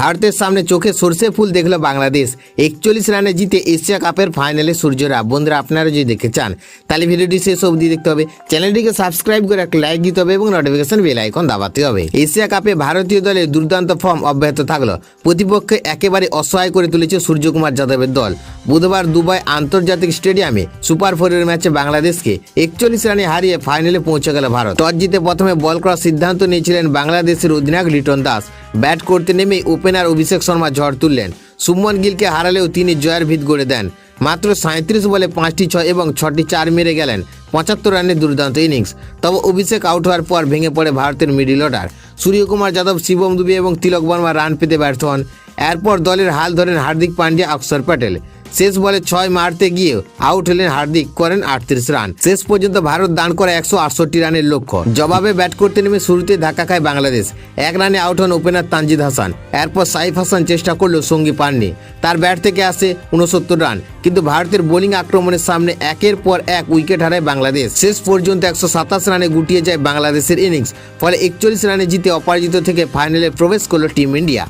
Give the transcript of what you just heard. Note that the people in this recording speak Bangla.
ভারতের সামনে চোখে সর্ষে ফুল দেখল বাংলাদেশ। একচল্লিশ রানে জিতে এশিয়া কাপের ফাইনালে সূর্যরা। বন্ধুরা, আপনারা যদি দেখে চান, তাহলে ভিডিওটি শেষ অবধি দেখতে হবে। চ্যানেলটিকে সাবস্ক্রাইব করে একটা লাইক দিতে হবে এবং নোটিফিকেশন বেল আইকন দাবাতে হবে। এশিয়া কাপে ভারতীয় দলে দুর্দান্ত ফর্ম অব্যাহত থাকল। প্রতিপক্ষে একেবারে অসহায় করে তুলেছে সূর্যকুমার যাদবের দল। বুধবার দুবাই আন্তর্জাতিক স্টেডিয়ামে সুপার ফোরের ম্যাচে বাংলাদেশকে একচল্লিশ রানে হারিয়ে ফাইনালে পৌঁছে গেল ভারত। টস জিতে প্রথমে বল করার সিদ্ধান্ত নিয়েছিলেন বাংলাদেশের অধিনায়ক লিটন দাস। ব্যাট করতে নেমে ওপেনার অভিষেক শর্মা ঝড় তুললেন। সুমন গিলকে হারালেও তিনি জয়ের ভিত গড়ে দেন। মাত্র সাঁত্রিশ বলে পাঁচটি ছয় এবং ছটি চার মেরে গেলেন পঁচাত্তর রানের দুর্দান্ত ইনিংস। তবে অভিষেক আউট হওয়ার পর ভেঙে পড়ে ভারতের মিডিল অর্ডার। সূর্যকুমার যাদব, শিবম দুবে এবং তিলক বর্মা রান পেতে ব্যর্থ হন। এরপর দলের হাল ধরেন হার্দিক পান্ডিয়া অক্ষর প্যাটেল। শেষ বলে ছয় মারতে গিয়ে আউট হলেন হার্দিক, করেন আটত্রিশ রান। শেষ পর্যন্ত ভারত দান করে একশো আটষট্টি রানের লক্ষ্য। জবাবে ব্যাট করতে নেমে শুরুতে ধাক্কা খায় বাংলাদেশ। এক রানে আউট হন ওপেনার তানজিদ হাসান। এরপর সাইফ হাসান চেষ্টা করলেও সঙ্গী পাননি। তার ব্যাট থেকে আসে উনসত্তর রান। কিন্তু ভারতের বোলিং আক্রমণের সামনে একের পর এক উইকেট হারায় বাংলাদেশ। শেষ পর্যন্ত একশো সাতাশ রানে গুটিয়ে যায় বাংলাদেশের ইনিংস। ফলে একচল্লিশ রানে জিতে অপরাজিত থেকে ফাইনালে প্রবেশ করল টিম ইন্ডিয়া।